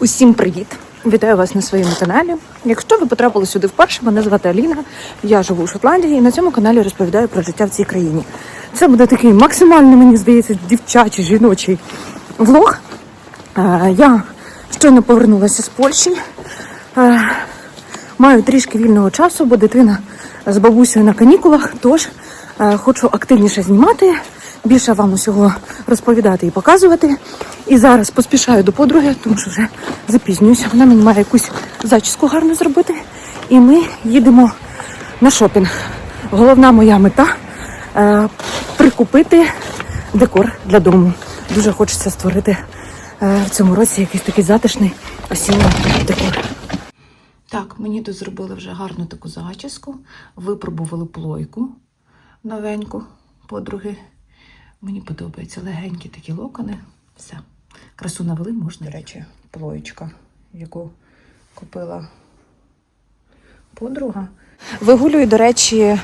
Усім привіт! Вітаю вас на своєму каналі. Якщо ви потрапили сюди вперше, мене звати Аліна. Я живу у Шотландії і на цьому каналі розповідаю про життя в цій країні. Це буде такий максимально, мені здається, дівчачий, жіночий влог. Е, Я щойно повернулася з Польщі. Е, Маю трішки вільного часу, бо дитина з бабусею на канікулах, тож е, хочу активніше знімати, більше вам усього розповідати і показувати. І зараз поспішаю до подруги, тому що вже запізнююся. Вона мені має якусь зачіску гарно зробити. І ми їдемо на шопінг. Головна моя мета е, прикупити декор для дому. Дуже хочеться створити е, в цьому році якийсь такий затишний осінній декор. Так, мені тут зробили вже гарну таку зачіску, випробували плойку новеньку подруги. Мені подобаються легенькі такі локони. Все. Красу навели можна. До речі, плоєчка, яку купила подруга. Вигулюю, до речі,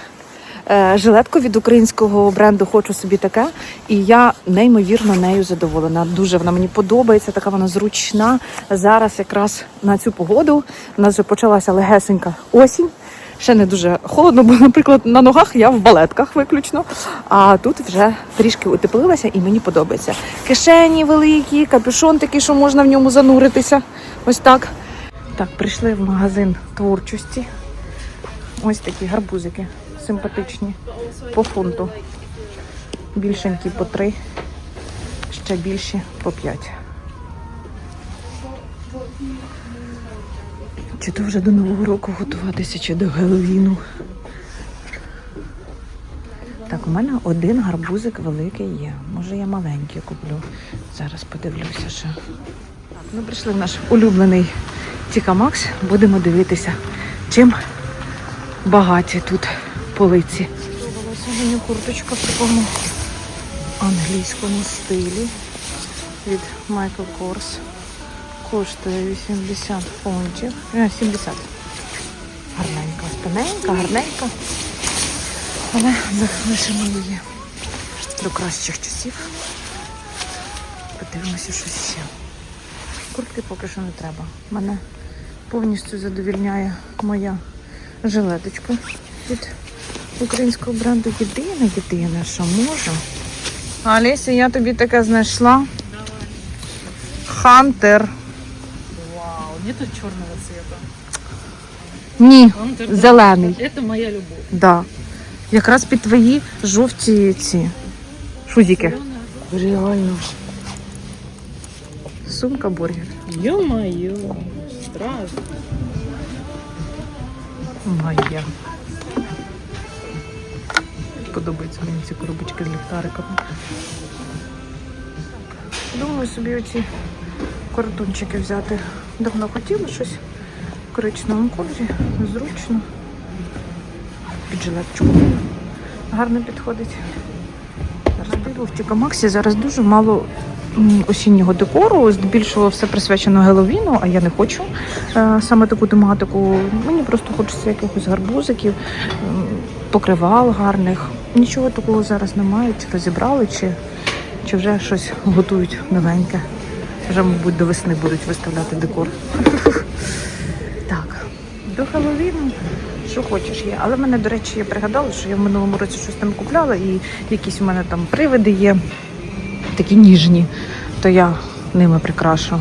е, жилетку від українського бренду Хочу собі таке. І я неймовірно нею задоволена. Дуже вона мені подобається, така вона зручна. Зараз якраз на цю погоду у нас вже почалася легесенька осінь. Ще не дуже холодно, бо, наприклад, на ногах я в балетках виключно. А тут вже трішки утеплилася і мені подобається. Кишені великі, капюшон такий, що можна в ньому зануритися. Ось так. Так, прийшли в магазин творчості. Ось такі гарбузики симпатичні. По фунту. Більшенькі по три, ще більші по п'ять. Чи то вже до Нового року готуватися, чи до Геловіну. Так, у мене один гарбузик великий є. Може я маленький куплю. Зараз подивлюся ще. Так, ми прийшли в наш улюблений Тіка Макс. Будемо дивитися, чим багаті тут полиці. Сподобалася мені курточка в такому англійському стилі від Michael Kors. Коштує 80 фунтів. Е, 70. Гарненька, тоненька, гарненька. Але залишимо її до кращих часів. Подивимося, що ще. Куртки поки що не треба. Мене повністю задовільняє моя жилеточка від українського бренду. Єдине, єдине, що можу. Аліся, я тобі таке знайшла. Хантер. Вау, нету черного цвета. Ні, Он тогда- зелений. Это моя любовь. Да. Якраз під твої жовті ці шузики. Реально. Сумка бургер. Ё-моё, страшно. Моя. Подобаються мені ці коробочки з ліхтариками. Думаю собі оці картончики взяти. Давно хотіла щось в коричневому кольорі. Зручно. Під жилеточку. Гарно підходить. Піду в Тікамаксі. Зараз дуже мало осіннього декору. Здебільшого все присвячено Геловіну, а я не хочу е, саме таку тематику. Мені просто хочеться якихось гарбузиків, покривал гарних. Нічого такого зараз немає. Чи розібрали, чи, чи вже щось готують новеньке. Вже, мабуть, до весни будуть виставляти декор. Так, до Хеллоуіну що хочеш є. Але мене, до речі, я пригадала, що я в минулому році щось там купляла, і якісь у мене там привиди є, такі ніжні, то я ними прикрашу.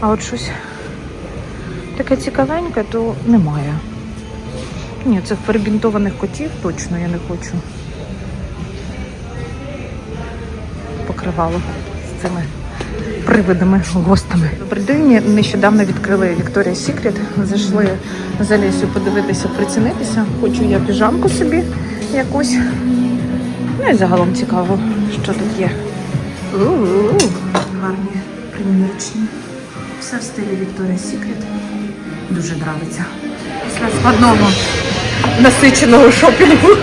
А от щось таке цікавеньке, то немає. Ні, цих перебінтованих котів точно я не хочу. Покривало з цими привидами, гостами. Добрий день. Нещодавно відкрили Victoria's Secret. Зайшли з Алісою подивитися, прицінитися. Хочу я піжамку собі якусь. Ну і загалом цікаво, що тут є. У-у-у. Гарні, примірочні. Все в стилі Victoria's Secret. Дуже нравиться. Після складного насиченого шопінгу.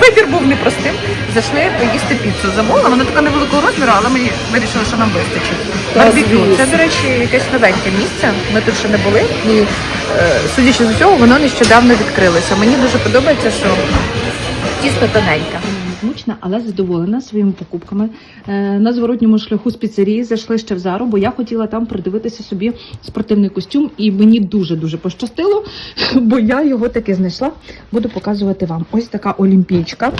Вибір, був непростим. Зайшли поїсти піцу. Замовила, вона така невеликого розміру, але ми вирішили, що нам вистачить. Барбекю. Це, до речі, якесь новеньке місце. Ми тут ще не були. І е, судячи з усього, воно нещодавно відкрилося. Мені дуже подобається, що тісто тоненьке. Засмучена, але задоволена своїми покупками. Е, На зворотньому шляху з піцерії зайшли ще в Зару, бо я хотіла там придивитися собі спортивний костюм, і мені дуже дуже пощастило, бо я його таки знайшла. Буду показувати вам. Ось така олімпійчка.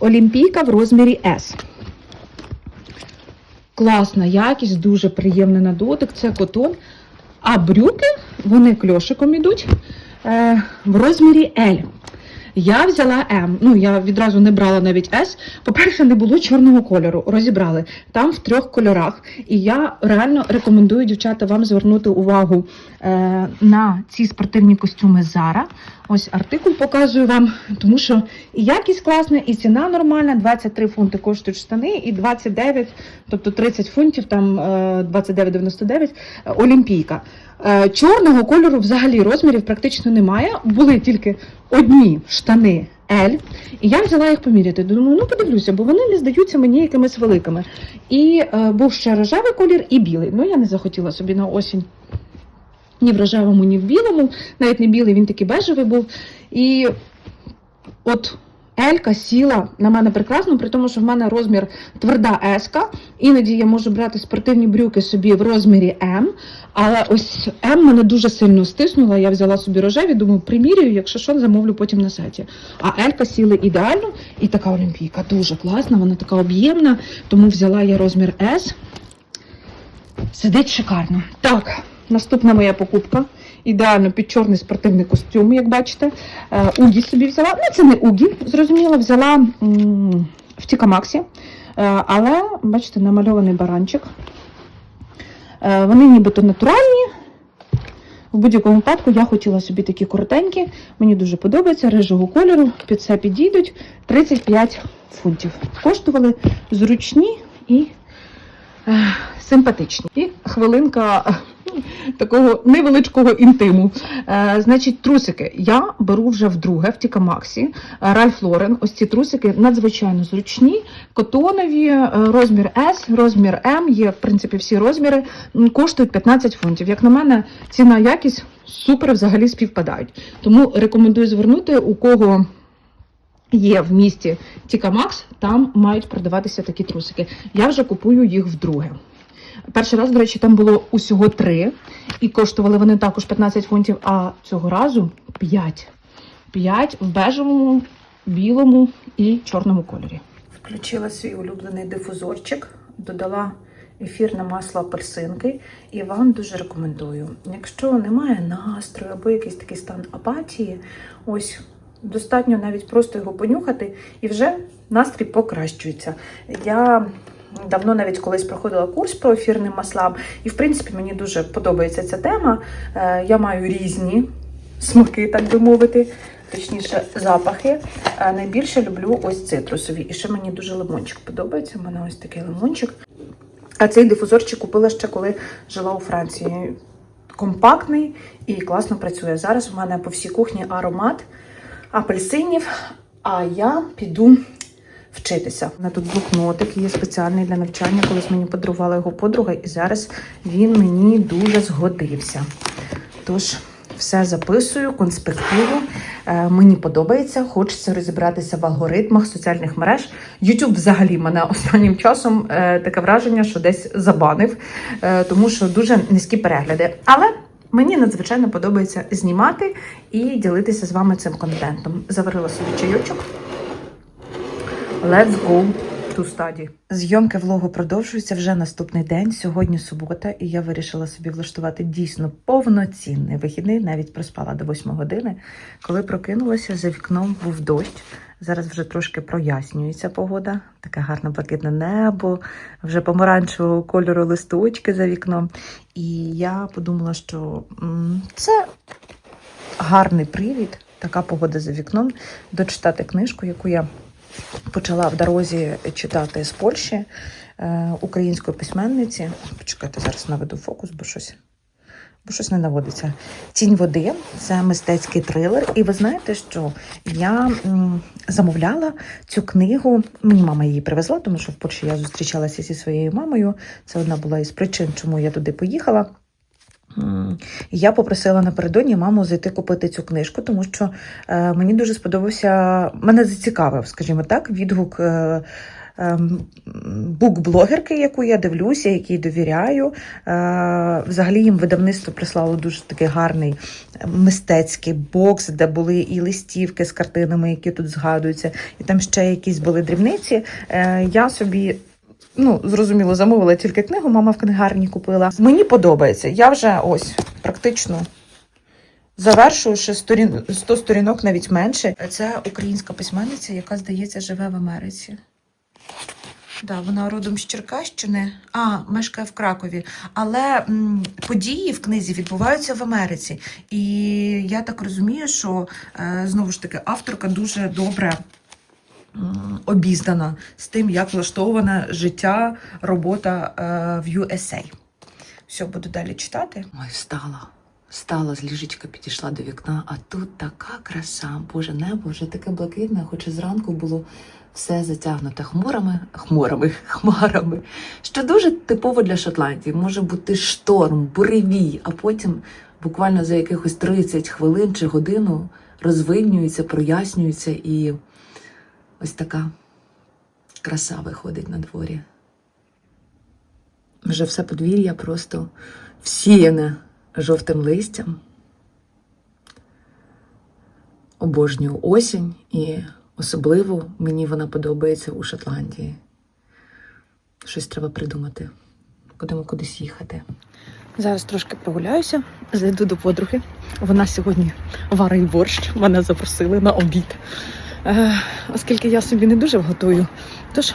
Олімпійка в розмірі S. Класна якість, дуже приємний на дотик. Це котон. А брюки, вони кльошиком ідуть е, в розмірі L. Я взяла М. Ну, я відразу не брала навіть S. По-перше, не було чорного кольору. Розібрали там в трьох кольорах. І я реально рекомендую, дівчата, вам звернути увагу е, на ці спортивні костюми Zara. Ось артикул показую вам, тому що і якість класна, і ціна нормальна. 23 фунти коштують штани, і 29, тобто 30 фунтів, там е, 29,99 е, олімпійка. Е, Чорного кольору взагалі розмірів практично немає. Були тільки одні штани L, і я взяла їх поміряти. Думаю, ну подивлюся, бо вони не здаються мені якимись великими. І е, був ще рожевий колір і білий. Ну я не захотіла собі на осінь. Ні в рожевому, ні в білому, навіть не білий, він такий бежевий був. І от Елька сіла на мене прекрасно, при тому, що в мене розмір тверда еска. Іноді я можу брати спортивні брюки собі в розмірі М. Але ось М мене дуже сильно стиснула. Я взяла собі рожеві, думаю, примірюю, якщо що, замовлю потім на сайті. А Елька сіла ідеально, і така олімпійка дуже класна, вона така об'ємна, тому взяла я розмір S. Сидить шикарно. Так, наступна моя покупка. Ідеально під чорний спортивний костюм, як бачите. Е, Угі собі взяла. Ну, це не Угі, зрозуміло, взяла в Тікамаксі. Е, але, бачите, намальований баранчик. Е, Вони нібито натуральні. В будь-якому випадку я хотіла собі такі коротенькі. Мені дуже подобається, рижого кольору. Під це підійдуть 35 фунтів. Коштували зручні і симпатичні. І хвилинка такого невеличкого інтиму. Е, значить, трусики я беру вже вдруге в Тікамаксі. Ральф Лорен. Ось ці трусики надзвичайно зручні, котонові, е, розмір S, розмір M, є в принципі всі розміри. Коштують 15 фунтів. Як на мене, ціна якість супер взагалі співпадають. Тому рекомендую звернути, у кого є в місті Тікамакс, там мають продаватися такі трусики. Я вже купую їх вдруге. Перший раз, до речі, там було усього три, і коштували вони також 15 фунтів, а цього разу 5. 5 в бежевому, білому і чорному кольорі. Включила свій улюблений дифузорчик, додала ефірне масло апельсинки і вам дуже рекомендую. Якщо немає настрою або якийсь такий стан апатії, ось достатньо навіть просто його понюхати, і вже настрій покращується. Я давно навіть колись проходила курс по ефірним маслам, і в принципі мені дуже подобається ця тема. Е, Я маю різні смаки, так би мовити. Точніше, запахи. Е, Найбільше люблю ось цитрусові. І ще мені дуже лимончик подобається. У мене ось такий лимончик. А цей дифузорчик купила ще коли жила у Франції. Компактний і класно працює. Зараз у мене по всій кухні аромат апельсинів, а я піду вчитися. У мене тут блокнотик є спеціальний для навчання. Колись мені подарувала його подруга, і зараз він мені дуже згодився. Тож, все записую, конспектую. Е, мені подобається, хочеться розібратися в алгоритмах соціальних мереж. YouTube взагалі мене останнім часом е, таке враження, що десь забанив, е, тому що дуже низькі перегляди. Але мені надзвичайно подобається знімати і ділитися з вами цим контентом. Заварила собі чайочок. Let's go to study. Зйомки влогу продовжуються вже наступний день. Сьогодні субота, і я вирішила собі влаштувати дійсно повноцінний вихідний. Навіть проспала до 8 години. Коли прокинулася, за вікном був дощ. Зараз вже трошки прояснюється погода. Таке гарне блакитне небо, вже помаранчевого кольору листочки за вікном. І я подумала, що це гарний привід, така погода за вікном, дочитати книжку, яку я почала в дорозі читати з Польщі е, української письменниці. Почекайте, зараз наведу фокус, бо щось. Бо щось не наводиться. Тінь води це мистецький трилер. І ви знаєте, що я замовляла цю книгу. Мені мама її привезла, тому що в Польщі я зустрічалася зі своєю мамою. Це одна була із причин, чому я туди поїхала. Я попросила напередодні маму зайти купити цю книжку, тому що е, мені дуже сподобався, мене зацікавив, скажімо так, відгук е, ем, букблогерки, яку я дивлюся, якій довіряю. Е, взагалі їм видавництво прислало дуже такий гарний мистецький бокс, де були і листівки з картинами, які тут згадуються, і там ще якісь були дрібниці. Я собі ну, зрозуміло, замовила тільки книгу, мама в книгарні купила. Мені подобається. Я вже ось практично завершую ще сторін... 100 сторінок, навіть менше. Це українська письменниця, яка, здається, живе в Америці. Да, вона родом з Черкащини, а мешкає в Кракові. Але м, події в книзі відбуваються в Америці. І я так розумію, що е, знову ж таки авторка дуже добре м, обізнана з тим, як влаштоване життя, робота е, в USA. Все, буду далі читати. Ой, встала. Встала з ліжечка, підійшла до вікна, а тут така краса. Боже, небо вже таке блакитне, хоча зранку було все затягнуте хмурами, хмурами, хмарами, що дуже типово для Шотландії. Може бути шторм, буревій, а потім буквально за якихось 30 хвилин чи годину розвиднюється, прояснюється і ось така краса виходить на дворі. Вже все подвір'я просто всіяне жовтим листям. Обожнюю осінь і особливо мені вона подобається у Шотландії. Щось треба придумати. Будемо кудись їхати. Зараз трошки прогуляюся, зайду до подруги. Вона сьогодні варить борщ, мене запросили на обід. Е, оскільки я собі не дуже готую, тож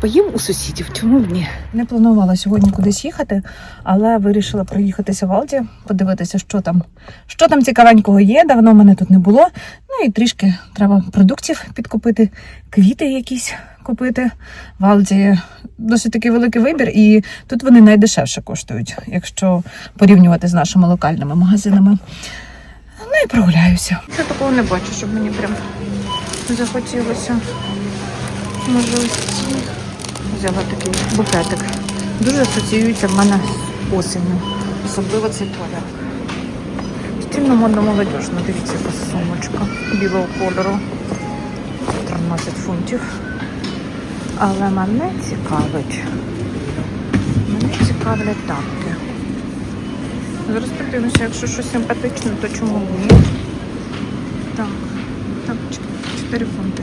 поїм у сусідів, чому б ні? Не планувала сьогодні кудись їхати, але вирішила проїхатися в Алді, подивитися, що там, що там цікавенького є. Давно мене тут не було. Ну і трішки треба продуктів підкупити, квіти якісь купити. В Алді досить такий великий вибір, і тут вони найдешевше коштують, якщо порівнювати з нашими локальними магазинами. Ну і прогуляюся. Я такого не бачу, щоб мені прям захотілося. Може, ось взяла такий букетик. Дуже асоціюється в мене з осінню. Особливо цей колір. Стільно модно молодіжно. Дивіться, яка сумочка білого кольору. 13 фунтів. Але мене цікавить. Мене цікавлять тапки. Зараз подивимося, якщо щось симпатичне, то чому ні? Так, 4 фунти.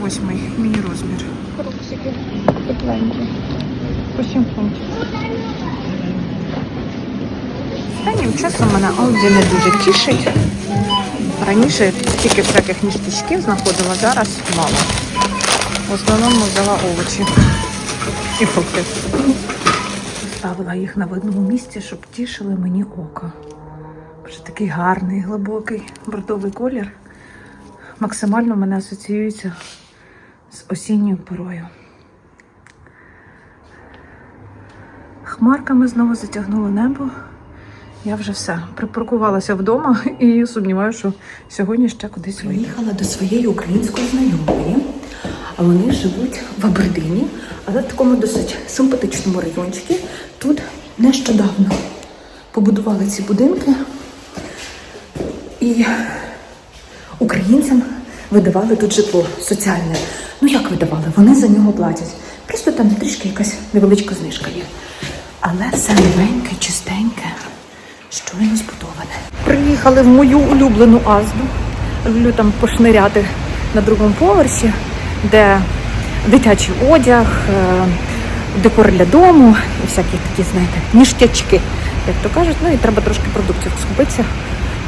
Восьмий міні-розмір. Руксики тепленькі. По 7 фунтів. Останнім часом мене Алді не дуже тішить. Раніше тільки всяких ніштячків знаходила, зараз мало. В основному взяла овочі і фрукти. Ставила їх на видному місці, щоб тішили мені око. Вже такий гарний, глибокий бордовий колір. Максимально мене асоціюється з осінньою порою. Хмарками знову затягнуло небо. Я вже все припаркувалася вдома і сумніваюся, що сьогодні ще кудись вийду. Приїхала до своєї української знайомої, а вони живуть в Абердині, але в такому досить симпатичному райончику. Тут нещодавно побудували ці будинки і українцям видавали тут житло соціальне. Ну як видавали? Вони за нього платять. Просто там трішки якась невеличка знижка є. Але все новеньке, чистеньке, щойно збудоване. Приїхали в мою улюблену Азду. Люблю там пошниряти на другому поверсі, де дитячий одяг, е, декор для дому і всякі такі, знаєте, ніштячки, як то кажуть. Ну і треба трошки продуктів скупитися,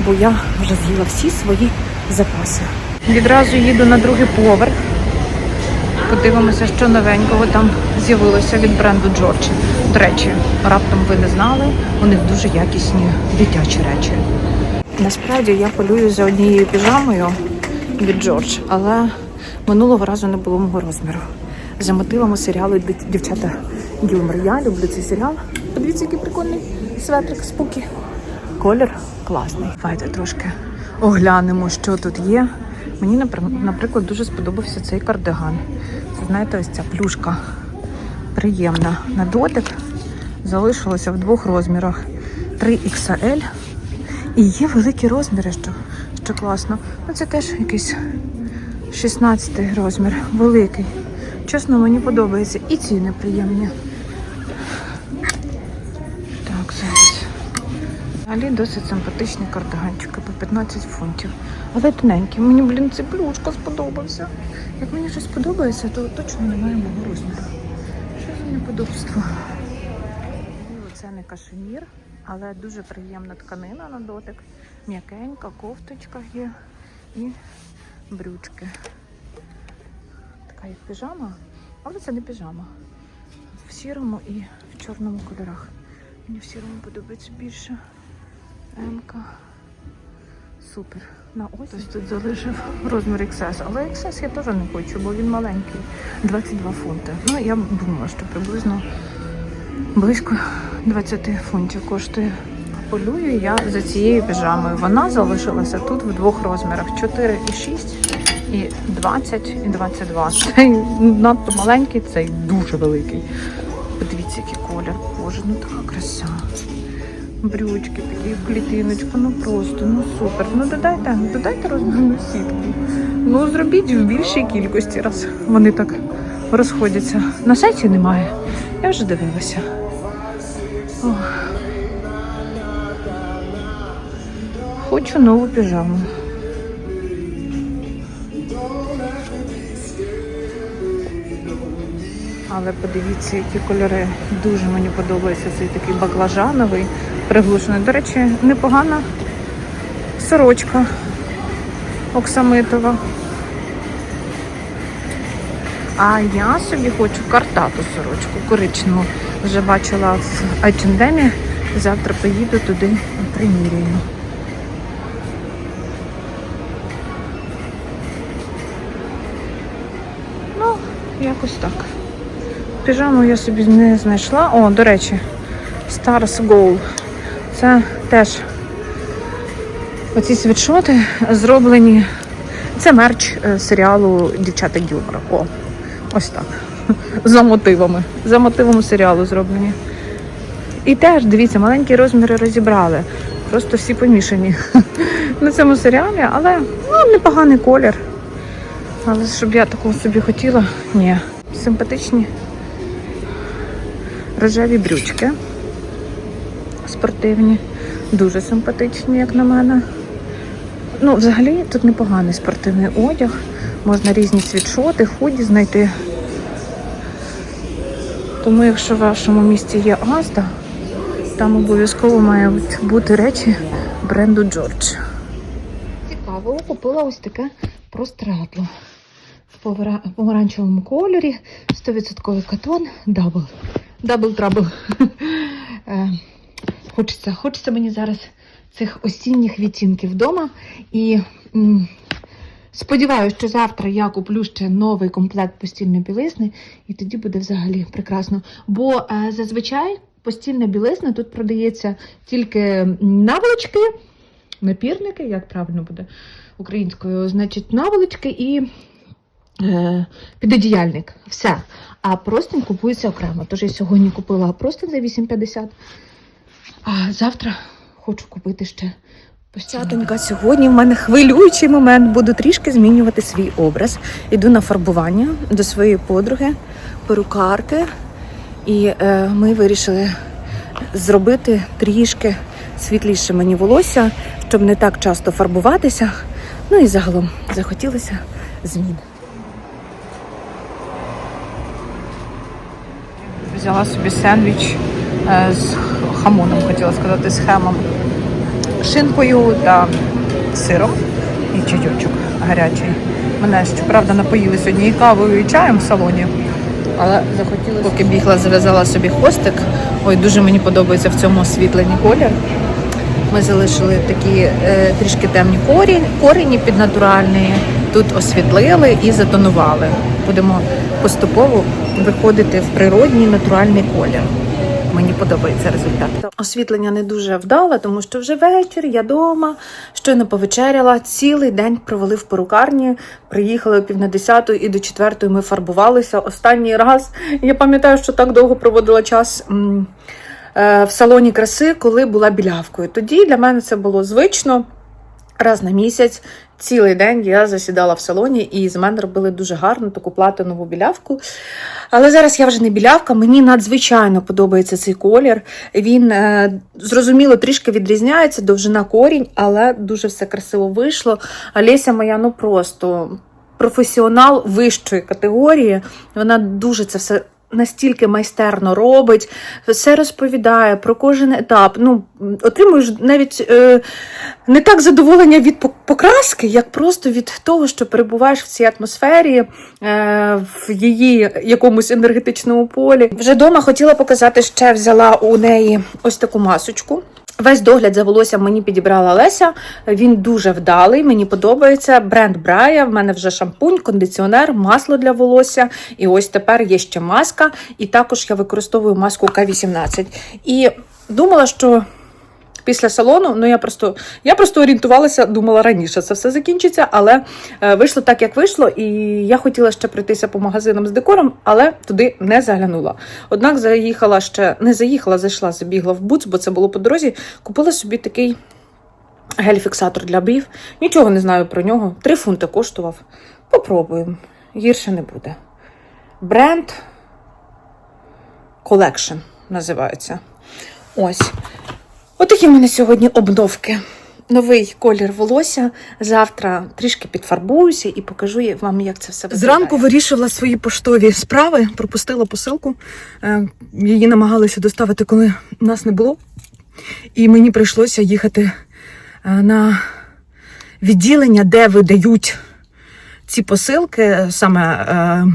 бо я вже з'їла всі свої запаси. Відразу їду на другий поверх. Подивимося, що новенького там з'явилося від бренду Джордж. До речі, раптом ви не знали, у них дуже якісні дитячі речі. Насправді я полюю за однією піжамою від Джордж, але минулого разу не було мого розміру. За мотивами серіалу Дівчата Гілмер. Я люблю цей серіал. Подивіться, який прикольний светрик спуки. Колір класний. Давайте трошки оглянемо, що тут є. Мені, наприклад, дуже сподобався цей кардиган. Це знаєте, ось ця плюшка приємна на дотик. залишилося в двох розмірах: 3XL. І є великі розміри, що, що класно. Ну це теж якийсь 16 розмір, великий. Чесно, мені подобається. І ціни приємні. Так, зараз. Взагалі досить симпатичні кардиганчики по 15 фунтів. Але тоненькі. Мені, блін, цей плюшка сподобався. Як мені щось подобається, то точно немає мого розміру. Що за неподобство? Це не кашемір, але дуже приємна тканина на дотик. М'якенька, кофточка є і брючки. Така як піжама, але це не піжама. В сірому і в чорному кольорах. Мені в сірому подобається більше. М-ка. Супер. На ось тут залишив розмір XS, але XS я теж не хочу, бо він маленький. 22 фунти. Ну, я думала, що приблизно близько 20 фунтів коштує. Полюю я за цією піжамою. Вона залишилася тут в двох розмірах: 4 і 6, і 20 і 22. Цей надто маленький, цей дуже великий. Подивіться, який колір. Боже, ну така краса. Брючки такі в клітиночку, ну просто, ну супер. Ну додайте, додайте розмірну сітку. Ну зробіть в більшій кількості, раз вони так розходяться. На сайті немає. Я вже дивилася. Ох. Хочу нову піжаму. Але подивіться, які кольори. Дуже мені подобається цей такий баклажановий, приглушений. До речі, непогана сорочка оксамитова. А я собі хочу картату сорочку, коричневу. Вже бачила в H&M. Завтра поїду туди приміряю. Ну, якось так. Піжаму я собі не знайшла. О, до речі, Stars Goal. Це теж оці світшоти зроблені. Це мерч е, серіалу Дівчата Гілмора. О, ось так. За мотивами. За мотивами серіалу зроблені. І теж, дивіться, маленькі розміри розібрали. Просто всі помішані на цьому серіалі, але ну, непоганий колір. Але щоб я такого собі хотіла, ні. Симпатичні рожеві брючки. Спортивні. Дуже симпатичні, як на мене. Ну, взагалі тут непоганий спортивний одяг. Можна різні світшоти, худі знайти. Тому, якщо в вашому місті є Азда, там обов'язково мають бути речі бренду Джордж. Цікаво, купила ось таке простирадло в помаранчевому кольорі, 100% катон, дабл. Дабл трабл. Е, Хочеться, хочеться мені зараз цих осінніх відтінків вдома. І сподіваюся, що завтра я куплю ще новий комплект постільної білизни, і тоді буде взагалі прекрасно. Бо е, зазвичай постільна білизна тут продається тільки наволочки, напірники, як правильно буде українською, значить, наволочки і е, підодіяльник. Все. А простень купується окремо. Тож я сьогодні купила простень за 8,50. А завтра хочу купити ще Чатонька, сьогодні в мене хвилюючий момент. Буду трішки змінювати свій образ. Іду на фарбування до своєї подруги, перукарки. І е, ми вирішили зробити трішки світліше мені волосся, щоб не так часто фарбуватися. Ну і загалом захотілося змін. Взяла собі сендвіч з хамоном, хотіла сказати, з хемом, шинкою та сиром і чайочок гарячий. Мене щоправда напоїли сьогодні і кавою, і чаєм в салоні. Але захотілося, поки бігла, зав'язала собі хвостик. Ой, дуже мені подобається в цьому освітлений колір. Ми залишили такі е, трішки темні корі, корені під натуральні. Тут освітлили і затонували. Будемо поступово виходити в природній натуральний колір. Мені подобається результат. Освітлення не дуже вдале, тому що вже вечір, я вдома, щойно повечеряла, цілий день провели в перукарні. Приїхали пів на десяту і до четвертої ми фарбувалися. Останній раз я пам'ятаю, що так довго проводила час. е, в салоні краси, коли була білявкою. Тоді для мене це було звично. Раз на місяць, цілий день я засідала в салоні, і з мене робили дуже гарну таку платинову білявку. Але зараз я вже не білявка, мені надзвичайно подобається цей колір. Він е, зрозуміло трішки відрізняється, довжина корінь, але дуже все красиво вийшло. Олеся моя, ну просто професіонал вищої категорії. Вона дуже це все. Настільки майстерно робить, все розповідає про кожен етап. Ну, отримуєш навіть е, не так задоволення від покраски, як просто від того, що перебуваєш в цій атмосфері, е, в її якомусь енергетичному полі. Вже вдома хотіла показати, ще взяла у неї ось таку масочку. Весь догляд за волоссям мені підібрала Леся. Він дуже вдалий, мені подобається. Бренд Брая. В мене вже шампунь, кондиціонер, масло для волосся. І ось тепер є ще маска. І також я використовую маску К18. І думала, що після салону, ну я просто я просто орієнтувалася, думала раніше це все закінчиться, але е, вийшло так, як вийшло, і я хотіла ще пройтися по магазинам з декором, але туди не заглянула. Однак заїхала ще не заїхала, зайшла, забігла в буц, бо це було по дорозі. Купила собі такий гель-фіксатор для брів. Нічого не знаю про нього. Три фунти коштував. Попробуємо. Гірше не буде. Бренд Collection називається. Ось. Отакі в мене сьогодні обновки. Новий колір волосся. Завтра трішки підфарбуюся і покажу вам, як це все виглядає. Зранку вирішила свої поштові справи, пропустила посилку. Е, Її намагалися доставити, коли нас не було. І мені прийшлося їхати е, на відділення, де видають ці посилки саме е,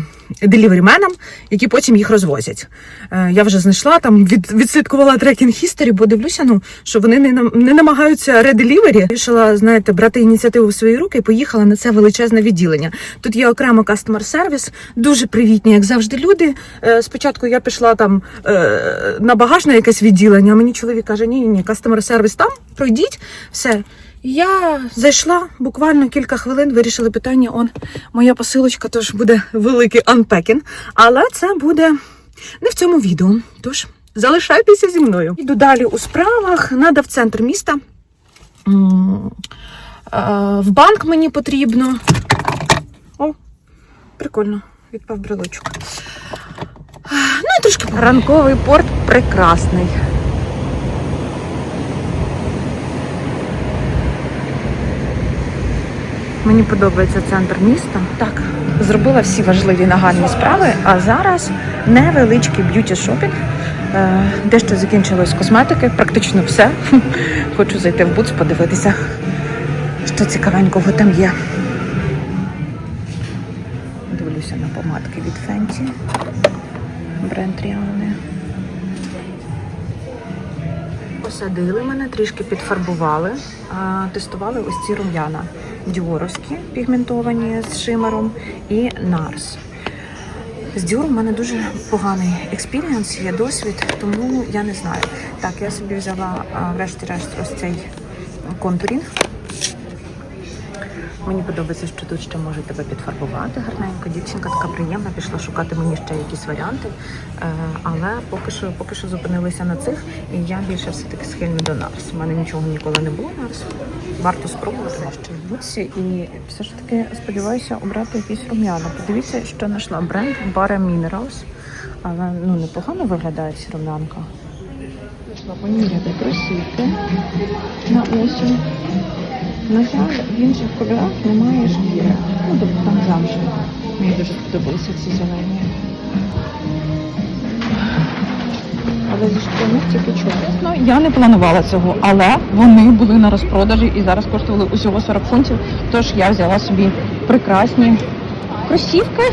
деліверіменам, які потім їх розвозять. Е, я вже знайшла там, від, відслідкувала трекінг хістері, бо дивлюся, ну, що вони не, не намагаються ределівері. Вирішила, знаєте, брати ініціативу в свої руки і поїхала на це величезне відділення. Тут є окремо кастомер сервіс, дуже привітні, як завжди, люди. Е, спочатку я пішла там е, на багажне якесь відділення, а мені чоловік каже: ні, ні, ні, кастомер сервіс там, пройдіть, все. Я зайшла буквально кілька хвилин, вирішили питання. Он моя посилочка, тож буде великий анпекін. Але це буде не в цьому відео. Тож залишайтеся зі мною. Іду далі у справах. Надо в центр міста. В банк мені потрібно. О, прикольно, відпав брелочок. Ну і трошки Ранковий порт прекрасний. Мені подобається центр міста. Так, зробила всі важливі нагальні справи, а зараз невеличкий б'юті шопінг. Е, Дещо закінчилось косметики, практично все. Хочу зайти в Буц, подивитися, що цікавенького там є. Посадили мене, трішки підфарбували, тестували ось ці рум'яна. Діоровські пігментовані з шимером і Нарс. З Dior в мене дуже поганий експірієнс, є досвід, тому я не знаю. Так, я собі взяла врешті-решт ось цей контурінг. Мені подобається, що тут ще можуть тебе підфарбувати гарненько. Дівчинка така приємна, пішла шукати мені ще якісь варіанти. Е, але поки що, поки що зупинилися на цих, і я більше все-таки схильна до Нарс. У мене нічого ніколи не було Нарс. Варто спробувати в бутсі. І все ж таки сподіваюся обрати якісь рум'яна. Подивіться, що знайшла бренд Bara Minerals. Але ну непогано виглядає ці рум'янка. Пішла поміряти кросівки на осінь. На жаль, в інших кольорах немає шкіри. Ну, тобто там замші. Мені дуже сподобалися ці зелені. Але зі шкіряних тільки чорно. Я не планувала цього, але вони були на розпродажі і зараз коштували усього 40 фунтів. Тож я взяла собі прекрасні кросівки.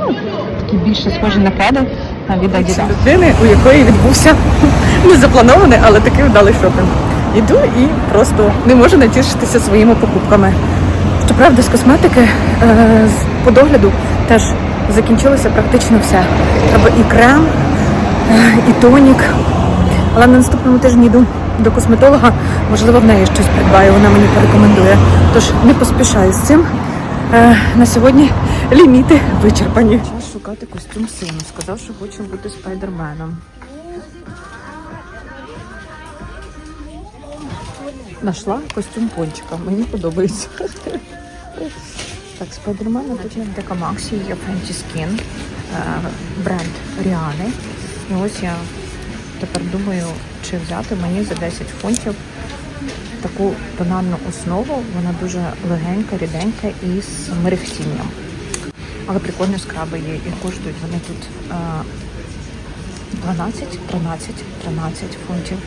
Ну, такі більше схожі на кеди а, від Adidas. людини, у якої відбувся незапланований, але такий вдалий шопінг. Іду і просто не можу натішитися своїми покупками. Щоправда, з косметики е, по догляду теж закінчилося практично все. Треба і крем, е, і тонік. Але на наступному тижні йду до косметолога. Можливо, в неї щось придбаю, вона мені порекомендує. Тож не поспішаю з цим. Е, на сьогодні ліміти вичерпані. Час шукати костюм сину. Сказав, що хоче бути спайдерменом. Нашла костюм пончика. Мені подобається. Так, спайдермена тут є Дека Максі, є Skin, е, бренд Ріани. І ось я тепер думаю, чи взяти мені за 10 фунтів таку тональну основу. Вона дуже легенька, ріденька і з мерехтінням. Але прикольні скраби є і коштують вони тут е, 12, 13, 13 фунтів.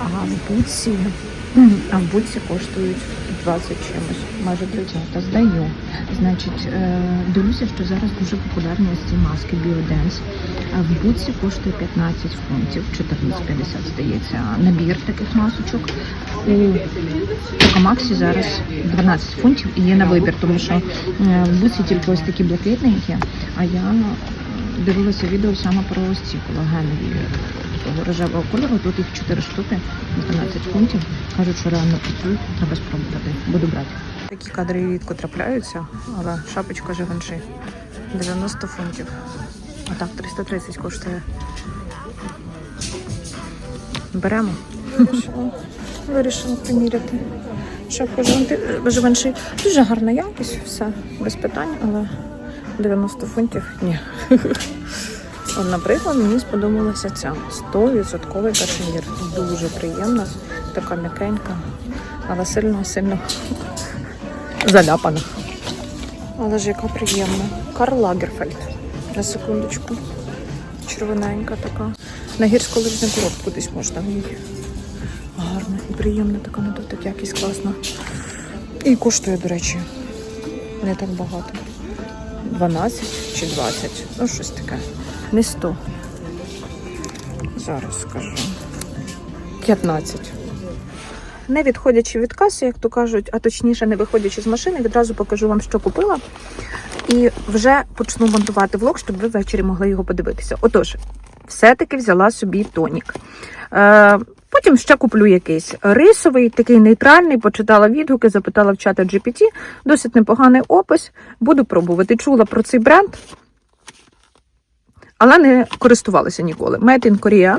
А в бутсі, а в бутсі коштують 20 чимось, майже 30. Та здаю. Значить, е, дивлюся, що зараз дуже популярні ці маски. А в бутсі коштує 15 фунтів, 14,50 здається. Набір таких масочок. У Такомаксі зараз 12 фунтів і є на вибір, тому що е, в бутсі тільки ось такі блакитненькі, а я е, дивилася відео саме про ці колагенові такого рожевого кольору. Тут їх 4 штуки, 12 фунтів. Кажуть, що реально працюють, треба спробувати. Буду брати. Такі кадри рідко трапляються, але шапочка Живанши 90 фунтів. А так, 330 коштує. Беремо. Вирішила, приміряти. Шапку Живанши. Дуже гарна якість, все без питань, але 90 фунтів ні. От, наприклад, мені сподобалася ця 100% кашемір. Дуже приємна, така м'якенька, але сильно-сильно заляпана. Але ж яка приємна. Карл Лагерфельд. На секундочку. Червоненька така. На гірську гірськолижний курорт кудись можна. Гарна і приємна така на дотик, якість класна. І коштує, до речі, не так багато. 12 чи 20. Ну, щось таке. Не 100. Зараз скажу. 15. Не відходячи від каси, як то кажуть, а точніше, не виходячи з машини, відразу покажу вам, що купила. І вже почну монтувати влог, щоб ви ввечері могли його подивитися. Отож, все-таки взяла собі тонік. Е, потім ще куплю якийсь рисовий, такий нейтральний, почитала відгуки, запитала в чата GPT. Досить непоганий опис. Буду пробувати. Чула про цей бренд, але не користувалася ніколи. Made in Korea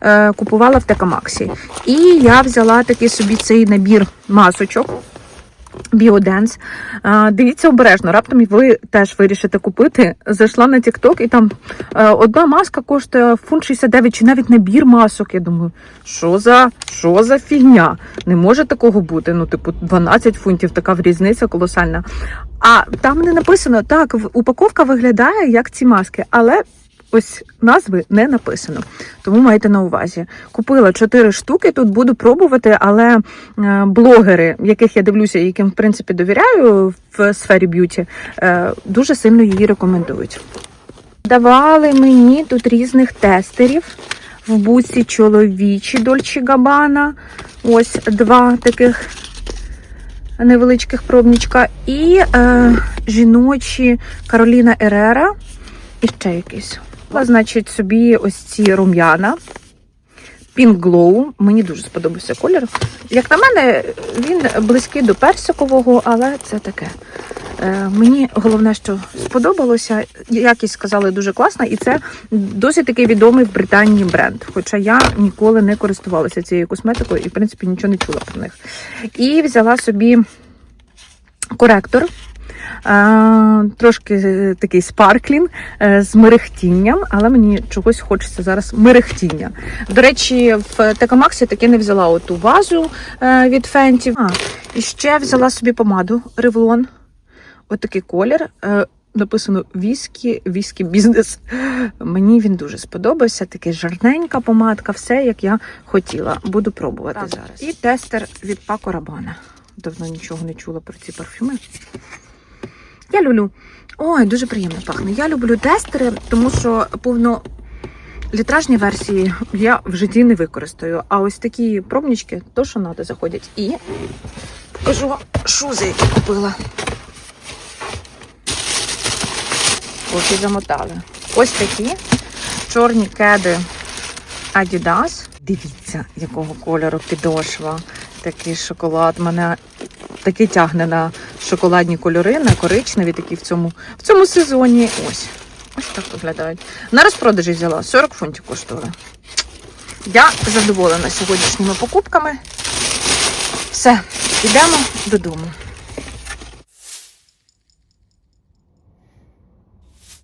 е, купувала в Текамаксі. І я взяла такий собі цей набір масочок. Біоденс. Дивіться обережно, раптом ви теж вирішите купити. Зайшла на TikTok і там е, одна маска коштує фунт 69 чи навіть набір масок. Я думаю, що за що за фігня? Не може такого бути. Ну, типу, 12 фунтів, така в різниця колосальна. А там не написано, так, упаковка виглядає як ці маски, але ось назви не написано. Тому майте на увазі. Купила 4 штуки, тут буду пробувати, але е, блогери, яких я дивлюся, яким в принципі довіряю в сфері б'юті, е, дуже сильно її рекомендують. Давали мені тут різних тестерів. В буці чоловічі Дольче Габана. Ось два таких невеличких пробнічка. І е, жіночі Кароліна Ерера. І ще якийсь. Купила, Значить, собі ось ці рум'яна. Pink Glow. Мені дуже сподобався колір. Як на мене, він близький до персикового, але це таке. Е, мені головне, що сподобалося. Якість сказали дуже класна, і це досить такий відомий в Британії бренд. Хоча я ніколи не користувалася цією косметикою і, в принципі, нічого не чула про них. І взяла собі коректор. Трошки е, такий спарклін е, з мерехтінням, але мені чогось хочеться зараз мерехтіння. До речі, в Текамаксі таки не взяла оту вазу е, від фентів. А, і ще взяла собі помаду Ревлон. Отакий колір. Написано віскі, віскі бізнес. Мені він дуже сподобався. Такий жарненька помадка, все як я хотіла. Буду пробувати зараз. І тестер від Paco Rabanne. Давно нічого не чула про ці парфюми. Я люблю. Ой, дуже приємно пахне. Я люблю тестери, тому що повно літражні версії я в житті не використаю. А ось такі пробнички, то що надо, заходять. І покажу шузи, які купила. Поки замотали. Ось такі чорні кеди Adidas. Дивіться, якого кольору підошва. Такий шоколад. Мене такий тягне на шоколадні кольори, на коричневі, такі в цьому, в цьому сезоні. Ось. Ось так виглядають. На розпродажі взяла 40 фунтів коштували. Я задоволена сьогоднішніми покупками. Все, йдемо додому.